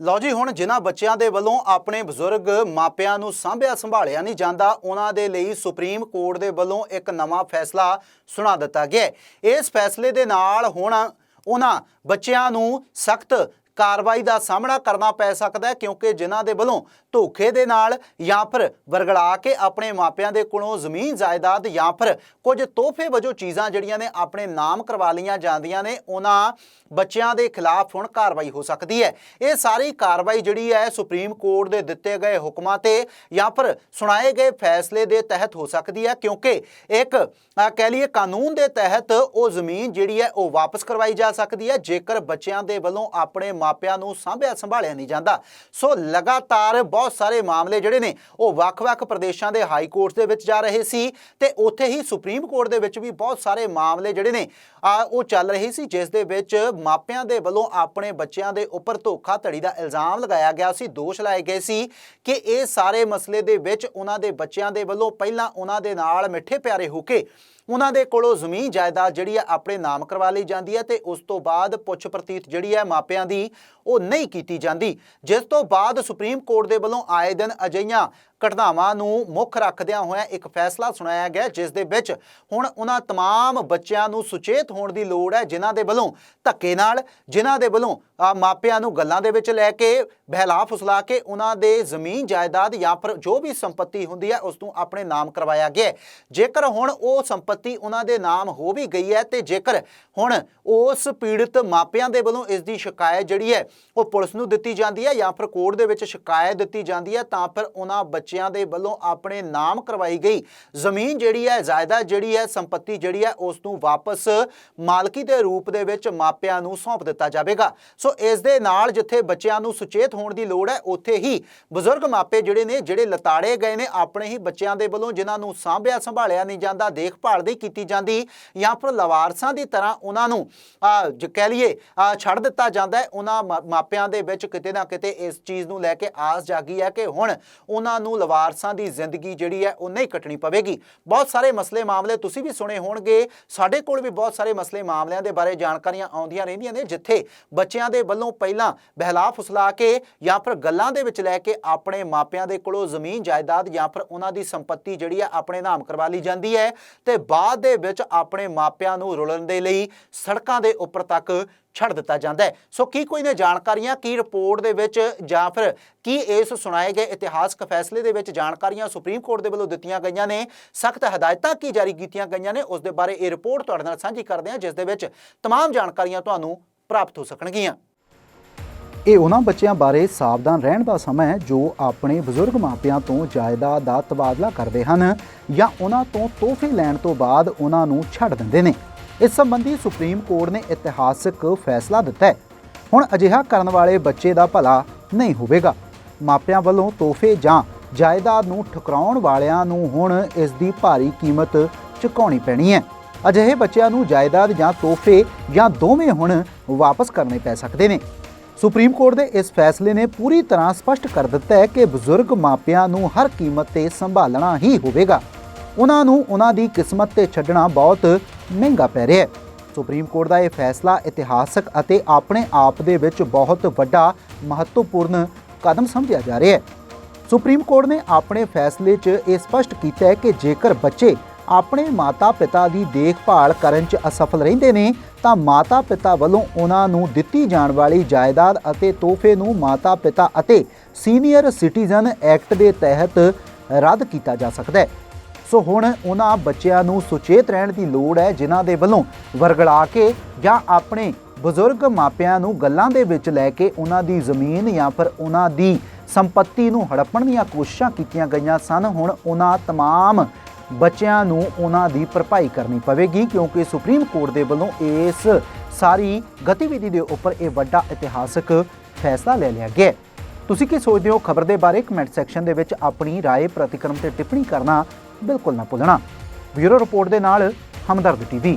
ਲਓ ਜੀ, ਹੁਣ ਜਿਨ੍ਹਾਂ ਬੱਚਿਆਂ ਦੇ ਵੱਲੋਂ ਆਪਣੇ ਬਜ਼ੁਰਗ ਮਾਪਿਆਂ ਨੂੰ ਸਾਂਭਿਆ ਸੰਭਾਲਿਆ ਨਹੀਂ ਜਾਂਦਾ, ਉਹਨਾਂ ਦੇ ਲਈ ਸੁਪਰੀਮ ਕੋਰਟ ਦੇ ਵੱਲੋਂ ਇੱਕ ਨਵਾਂ ਫੈਸਲਾ ਸੁਣਾ ਦਿੱਤਾ ਗਿਆ ਇਸ ਫੈਸਲੇ ਦੇ ਨਾਲ ਹੁਣ ਉਹਨਾਂ ਬੱਚਿਆਂ ਨੂੰ ਸਖਤ ਕਾਰਵਾਈ ਦਾ ਸਾਹਮਣਾ ਕਰਨਾ ਪੈ ਸਕਦਾ ਹੈ ਕਿਉਂਕਿ ਜਿਨ੍ਹਾਂ ਦੇ ਵੱਲੋਂ ਧੋਖੇ ਦੇ ਨਾਲ ਜਾਂ ਫਿਰ ਵਰਗਲਾ ਕੇ ਆਪਣੇ ਮਾਪਿਆਂ ਦੇ ਕੋਲੋਂ ਜ਼ਮੀਨ ਜਾਇਦਾਦ ਜਾਂ ਫਿਰ ਕੁਝ ਤੋਹਫੇ ਵਜੋਂ ਚੀਜ਼ਾਂ ਜਿਹੜੀਆਂ ਨੇ ਆਪਣੇ ਨਾਮ ਕਰਵਾ ਲਈਆਂ ਜਾਂਦੀਆਂ ਨੇ, ਉਹਨਾਂ ਬੱਚਿਆਂ ਦੇ ਖਿਲਾਫ ਹੁਣ ਕਾਰਵਾਈ ਹੋ ਸਕਦੀ ਹੈ। ਇਹ ਸਾਰੀ ਕਾਰਵਾਈ ਜਿਹੜੀ ਹੈ ਸੁਪਰੀਮ ਕੋਰਟ ਦੇ ਦਿੱਤੇ ਗਏ ਹੁਕਮਾਂ ਤੇ ਜਾਂ ਫਿਰ ਸੁਣਾਏ ਗਏ ਫੈਸਲੇ ਦੇ ਤਹਿਤ ਹੋ ਸਕਦੀ ਹੈ ਕਿਉਂਕਿ ਇੱਕ ਕਹਿ ਲਈਏ ਕਾਨੂੰਨ ਦੇ ਤਹਿਤ ਉਹ ਜ਼ਮੀਨ ਜਿਹੜੀ ਹੈ ਉਹ ਵਾਪਸ ਕਰਵਾਈ ਜਾ ਸਕਦੀ ਹੈ। ਜੇਕਰ ਬੱਚਿਆਂ ਦੇ ਵੱਲੋਂ ਆਪਣੇ ਮਾਪਿਆਂ ਨੂੰ ਸਾਂਭਿਆ ਸੰਭਾਲਿਆ ਨਹੀਂ ਜਾਂਦਾ। ਸੋ ਲਗਾਤਾਰ ਬਹੁਤ ਸਾਰੇ ਮਾਮਲੇ ਜਿਹੜੇ ਨੇ, ਉਹ ਵੱਖ-ਵੱਖ ਪ੍ਰਦੇਸ਼ਾਂ ਦੇ ਹਾਈ ਕੋਰਟ ਦੇ ਵਿੱਚ ਜਾ ਰਹੇ ਸੀ ਤੇ ਉੱਥੇ ਹੀ ਸੁਪਰੀਮ ਕੋਰਟ ਦੇ ਵਿੱਚ ਵੀ ਬਹੁਤ ਸਾਰੇ ਮਾਮਲੇ ਜਿਹੜੇ ਨੇ, ਆ, ਉਹ ਚੱਲ ਰਹੇ ਸੀ, ਜਿਸ ਦੇ ਵਿੱਚ ਮਾਪਿਆਂ ਦੇ ਵੱਲੋਂ ਆਪਣੇ ਬੱਚਿਆਂ ਦੇ ਉੱਪਰ ਧੋਖਾਧੜੀ ਦਾ ਇਲਜ਼ਾਮ ਲਗਾਇਆ ਗਿਆ ਸੀ, ਦੋਸ਼ ਲਾਏ ਗਏ ਸੀ ਕਿ ਇਹ ਸਾਰੇ ਮਸਲੇ ਦੇ ਵਿੱਚ ਉਹਨਾਂ ਦੇ ਬੱਚਿਆਂ ਦੇ ਵੱਲੋਂ ਪਹਿਲਾਂ ਉਹਨਾਂ ਦੇ ਨਾਲ ਮਿੱਠੇ ਪਿਆਰੇ ਹੋ ਕੇ ਉਹਨਾਂ ਦੇ ਕੋਲੋਂ ਜ਼ਮੀਨ ਜਾਇਦਾਦ ਜਿਹੜੀ ਹੈ ਆਪਣੇ ਨਾਮ ਕਰਵਾ ਲਈ ਜਾਂਦੀ ਹੈ ਤੇ ਉਸ ਤੋਂ ਬਾਅਦ ਪੁੱਛ ਪ੍ਰਤੀਤ ਜਿਹੜੀ ਹੈ ਮਾਪਿਆਂ ਦੀ ਉਹ ਨਹੀਂ ਕੀਤੀ ਜਾਂਦੀ। ਜਿਸ ਤੋਂ ਬਾਅਦ ਸੁਪਰੀਮ ਕੋਰਟ ਦੇ ਵੱਲੋਂ ਆਏ ਦਿਨ ਅਜਈਆਂ ਘਟਨਾਵਾਂ ਨੂੰ ਮੁੱਖ ਰੱਖਦਿਆਂ ਹੋਇਆਂ ਇੱਕ ਫੈਸਲਾ ਸੁਣਾਇਆ ਗਿਆ ਜਿਸ ਦੇ ਵਿੱਚ ਹੁਣ ਉਹਨਾਂ तमाम ਬੱਚਿਆਂ ਨੂੰ ਸੁਚੇਤ ਹੋਣ ਦੀ ਲੋੜ ਹੈ ਜਿਨ੍ਹਾਂ ਦੇ ਵੱਲੋਂ ਧੱਕੇ ਨਾਲ ਜਿਨ੍ਹਾਂ ਦੇ ਵੱਲੋਂ ਆ ਮਾਪਿਆਂ ਨੂੰ ਗੱਲਾਂ ਦੇ ਵਿੱਚ ਲੈ ਕੇ ਬਹਿਲਾ ਫੁਸਲਾ ਕੇ ਉਹਨਾਂ ਦੇ ਜ਼ਮੀਨ ਜਾਇਦਾਦ ਜਾਂ ਫਿਰ ਜੋ ਵੀ ਸੰਪਤੀ ਹੁੰਦੀ ਹੈ ਉਸ ਨੂੰ ਆਪਣੇ ਨਾਮ ਕਰਵਾਇਆ ਗਿਆ ਹੈ। ਜੇਕਰ ਹੁਣ ਉਹ ਸੰਪਤੀ ਉਹਨਾਂ ਦੇ ਨਾਮ ਹੋ ਵੀ ਗਈ ਹੈ ਤੇ ਜੇਕਰ ਹੁਣ ਉਸ ਪੀੜਤ ਮਾਪਿਆਂ ਦੇ ਵੱਲੋਂ ਇਸ ਦੀ ਸ਼ਿਕਾਇਤ ਜਿਹੜੀ ਹੈ ਉਹ ਪੁਲਿਸ ਨੂੰ ਦਿੱਤੀ ਜਾਂਦੀ ਹੈ ਜਾਂ ਫਿਰ ਕੋਰਟ ਦੇ ਵਿੱਚ ਸ਼ਿਕਾਇਤ ਦਿੱਤੀ ਜਾਂਦੀ ਹੈ ਤਾਂ ਫਿਰ ਉਹਨਾਂ ਬੱਚਿਆਂ ਦੇ ਵੱਲੋਂ ਆਪਣੇ ਨਾਮ ਕਰਵਾਈ ਗਈ। ਜ਼ਮੀਨ ਜਿਹੜੀ ਹੈ, ਜਾਇਦਾਦ ਜਿਹੜੀ ਹੈ, ਸੰਪਤੀ ਜਿਹੜੀ ਹੈ, ਉਸ ਨੂੰ ਵਾਪਸ ਮਾਲਕੀ ਦੇ ਰੂਪ ਦੇ ਵਿੱਚ ਮਾਪਿਆਂ ਨੂੰ ਸੌਂਪ ਦਿੱਤਾ ਜਾਵੇਗਾ। ਸੋ ਇਸ ਦੇ ਨਾਲ ਜਿੱਥੇ ਬੱਚਿਆਂ ਨੂੰ ਸੁਚੇਤ ਹੋਣ ਦੀ ਲੋੜ ਹੈ, ਉੱਥੇ ਹੀ ਬਜ਼ੁਰਗ ਮਾਪੇ ਜਿਹੜੇ ਨੇ, ਜਿਹੜੇ ਲਤਾੜੇ ਗਏ ਨੇ, ਆਪਣੇ ਹੀ ਬੱਚਿਆਂ ਦੇ ਵੱਲੋਂ ਜਿਨ੍ਹਾਂ ਨੂੰ ਸਾਂਭਿਆ ਸੰਭਾਲਿਆ ਨਹੀਂ ਜਾਂਦਾ, ਦੇਖਭਾਲ ਨਹੀਂ ਕੀਤੀ ਜਾਂਦੀ ਜਾਂ ਫਿਰ ਲਵਾਰਸਾਂ ਦੀ ਤਰ੍ਹਾਂ ਉਹਨਾਂ ਨੂੰ ਆ ਕਹਿ ਲਈਏ ਛੱਡ ਦਿੱਤਾ ਜਾਂਦਾ ਹੈ। ਉਹਨਾਂ ਮਾ- ਮਾਪਿਆਂ ਦੇ ਵਿੱਚ ਕਿਤੇ ਨਾ ਕਿਤੇ ਇਸ ਚੀਜ਼ ਨੂੰ ਲੈ ਕੇ ਆਸ ਜਾਗੀ ਹੈ ਕਿ ਹੁਣ ਉਹਨਾਂ ਨੂੰ ਲਵਾਰਸਾਂ ਦੀ ਜ਼ਿੰਦਗੀ ਜਿਹੜੀ ਹੈ, ਉਹ ਨਹੀਂ ਕੱਟਣੀ ਪਵੇਗੀ। ਬਹੁਤ ਸਾਰੇ ਮਸਲੇ ਮਾਮਲੇ ਤੁਸੀਂ ਵੀ ਸੁਣੇ ਹੋਣਗੇ। ਸਾਡੇ ਕੋਲ ਵੀ ਬਹੁਤ ਸਾਰੇ ਮਸਲੇ ਮਾਮਲਿਆਂ ਦੇ ਬਾਰੇ ਜਾਣਕਾਰੀਆਂ ਆਉਂਦੀਆਂ ਰਹਿੰਦੀਆਂ ਨੇ, ਜਿੱਥੇ ਬੱਚਿਆਂ ਦੇ ਵੱਲੋਂ ਪਹਿਲਾਂ ਬਹਿਲਾ ਫੁਸਲਾ ਕੇ ਜਾਂ ਫਿਰ ਗੱਲਾਂ ਦੇ ਵਿੱਚ ਲੈ ਕੇ ਆਪਣੇ ਮਾਪਿਆਂ ਦੇ ਕੋਲੋਂ ਜ਼ਮੀਨ ਜਾਇਦਾਦ ਜਾਂ ਫਿਰ ਉਹਨਾਂ ਦੀ ਸੰਪਤੀ ਜਿਹੜੀ ਹੈ, ਆਪਣੇ ਨਾਮ ਕਰਵਾ ਲਈ ਜਾਂਦੀ ਹੈ ਤੇ ਬਾਅਦ ਦੇ ਵਿੱਚ ਆਪਣੇ ਮਾਪਿਆਂ ਨੂੰ ਰੁਲਣ ਦੇ ਲਈ ਸੜਕਾਂ ਦੇ ਉੱਪਰ ਤੱਕ ਛੱਡ ਦਿੱਤਾ ਜਾਂਦਾ ਹੈ ਸੋ ਕੀ ਕੋਈ ਨੇ ਜਾਣਕਾਰੀਆਂ ਕੀ ਰਿਪੋਰਟ ਦੇ ਵਿੱਚ ਜਾਂ ਫਿਰ ਕੀ ਇਸ ਸੁਣਾਏ ਗਏ ਇਤਿਹਾਸਕ ਫੈਸਲੇ ਦੇ ਵਿੱਚ ਜਾਣਕਾਰੀਆਂ ਸੁਪਰੀਮ ਕੋਰਟ ਦੇ ਵੱਲੋਂ ਦਿੱਤੀਆਂ ਗਈਆਂ ਨੇ ਸਖਤ ਹਦਾਇਤਾਂ ਕੀ ਜਾਰੀ ਕੀਤੀਆਂ ਗਈਆਂ ਨੇ ਉਸ ਦੇ ਬਾਰੇ ਇਹ ਰਿਪੋਰਟ ਤੁਹਾਡੇ ਨਾਲ ਸਾਂਝੀ ਕਰਦੇ ਹਾਂ ਜਿਸ ਦੇ ਵਿੱਚ तमाम ਜਾਣਕਾਰੀਆਂ ਤੁਹਾਨੂੰ ਪ੍ਰਾਪਤ ਹੋ ਸਕਣਗੀਆਂ ਇਹ ਉਹਨਾਂ ਬੱਚਿਆਂ ਬਾਰੇ ਸਾਵਧਾਨ ਰਹਿਣ ਦਾ ਸਮਾਂ ਹੈ ਜੋ ਆਪਣੇ ਬਜ਼ੁਰਗ ਮਾਪਿਆਂ ਤੋਂ ਜਾਇਦਾਦ ਦਾ ਤਬਾਦਲਾ ਕਰਦੇ ਹਨ ਜਾਂ ਉਹਨਾਂ ਤੋਂ ਤੋਹਫੇ ਲੈਣ ਤੋਂ ਬਾਅਦ ਉਹਨਾਂ ਨੂੰ ਛੱਡ ਦਿੰਦੇ ਨੇ ਇਸ ਸੰਬੰਧੀ ਸੁਪਰੀਮ ਕੋਰਟ ਨੇ ਇਤਿਹਾਸਕ ਫੈਸਲਾ ਦਿੱਤਾ ਹੈ। ਹੁਣ ਅਜਿਹਾ ਕਰਨ ਵਾਲੇ ਬੱਚੇ ਦਾ ਭਲਾ ਨਹੀਂ ਹੋਵੇਗਾ। ਮਾਪਿਆਂ ਵੱਲੋਂ ਤੋਹਫੇ ਜਾਂ ਜਾਇਦਾਦ ਨੂੰ ਠੁਕਰਾਉਣ ਵਾਲਿਆਂ ਨੂੰ ਹੁਣ ਇਸ ਦੀ ਭਾਰੀ ਕੀਮਤ ਚੁਕਾਉਣੀ ਪੈਣੀ ਹੈ। ਅਜਿਹੇ ਬੱਚਿਆਂ ਨੂੰ ਜਾਇਦਾਦ ਜਾਂ ਤੋਹਫੇ ਜਾਂ ਦੋਵੇਂ ਹੁਣ ਵਾਪਸ ਕਰਨੇ ਪੈ ਸਕਦੇ ਨੇ। ਸੁਪਰੀਮ ਕੋਰਟ ਦੇ ਇਸ ਫੈਸਲੇ ਨੇ ਪੂਰੀ ਤਰ੍ਹਾਂ ਸਪਸ਼ਟ ਕਰ ਦਿੱਤਾ ਹੈ ਕਿ ਬਜ਼ੁਰਗ ਮਾਪਿਆਂ ਨੂੰ ਹਰ ਕੀਮਤ ਤੇ ਸੰਭਾਲਣਾ ਹੀ ਹੋਵੇਗਾ। ਉਹਨਾਂ ਨੂੰ ਉਹਨਾਂ ਦੀ ਕਿਸਮਤ ਤੇ ਛੱਡਣਾ ਬਹੁਤ ਮਹਿੰਗਾ ਪੈ ਰਿਹਾ ਹੈ। ਸੁਪਰੀਮ ਕੋਰਟ ਦਾ ਇਹ ਫੈਸਲਾ ਇਤਿਹਾਸਕ ਅਤੇ ਆਪਣੇ ਆਪ ਦੇ ਵਿੱਚ ਬਹੁਤ ਵੱਡਾ ਮਹੱਤਵਪੂਰਨ ਕਦਮ ਸਮਝਿਆ ਜਾ ਰਿਹਾ ਹੈ। ਸੁਪਰੀਮ ਕੋਰਟ ਨੇ ਆਪਣੇ ਫੈਸਲੇ 'ਚ ਇਹ ਸਪਸ਼ਟ ਕੀਤਾ ਹੈ ਕਿ ਜੇਕਰ ਬੱਚੇ ਆਪਣੇ ਮਾਤਾ-ਪਿਤਾ ਦੀ ਦੇਖਭਾਲ ਕਰਨ 'ਚ ਅਸਫਲ ਰਹਿੰਦੇ ਨੇ, ਤਾਂ ਮਾਤਾ-ਪਿਤਾ ਵੱਲੋਂ ਉਹਨਾਂ ਨੂੰ ਦਿੱਤੀ ਜਾਣ ਵਾਲੀ ਜਾਇਦਾਦ ਅਤੇ ਤੋਹਫੇ ਨੂੰ ਮਾਤਾ-ਪਿਤਾ ਅਤੇ ਸੀਨੀਅਰ ਸਿਟੀਜ਼ਨ ਐਕਟ ਦੇ ਤਹਿਤ ਰੱਦ ਕੀਤਾ ਜਾ ਸਕਦਾ ਹੈ। ਸੋ ਹੁਣ ਉਹਨਾਂ ਬੱਚਿਆਂ ਨੂੰ ਸੁਚੇਤ ਰਹਿਣ ਦੀ ਲੋੜ ਹੈ ਜਿਨ੍ਹਾਂ ਦੇ ਵੱਲੋਂ ਵਰਗਲਾ ਕੇ ਜਾਂ ਆਪਣੇ ਬਜ਼ੁਰਗ ਮਾਪਿਆਂ ਨੂੰ ਗੱਲਾਂ ਦੇ ਵਿੱਚ ਲੈ ਕੇ ਉਹਨਾਂ ਦੀ ਜ਼ਮੀਨ ਜਾਂ ਫਿਰ ਉਹਨਾਂ ਦੀ ਸੰਪਤੀ ਨੂੰ ਹੜੱਪਣ ਦੀਆਂ ਕੋਸ਼ਿਸ਼ਾਂ ਕੀਤੀਆਂ ਗਈਆਂ ਸਨ ਹੁਣ ਉਹਨਾਂ तमाम ਬੱਚਿਆਂ ਨੂੰ ਉਹਨਾਂ ਦੀ ਭਰਪਾਈ ਕਰਨੀ ਪਵੇਗੀ ਕਿਉਂਕਿ ਸੁਪਰੀਮ ਕੋਰਟ ਦੇ ਵੱਲੋਂ ਇਸ ਸਾਰੀ ਗਤੀਵਿਧੀ ਦੇ ਉੱਪਰ ਇਹ ਵੱਡਾ ਇਤਿਹਾਸਕ ਫੈਸਲਾ ਲੈ ਲਿਆ ਗਿਆ ਹੈ। ਤੁਸੀਂ ਕੀ ਸੋਚਦੇ ਹੋ ਖਬਰ ਦੇ ਬਾਰੇ ਕਮੈਂਟ ਸੈਕਸ਼ਨ ਦੇ ਵਿੱਚ ਆਪਣੀ رائے ਪ੍ਰਤੀਕਰਮ ਤੇ ਟਿੱਪਣੀ ਕਰਨਾ ਬਿਲਕੁਲ ਨਾ ਭੁੱਲਣਾ ਬਿਊਰੋ ਰਿਪੋਰਟ ਦੇ ਨਾਲ ਹਮਦਰਦ ਟੀਵੀ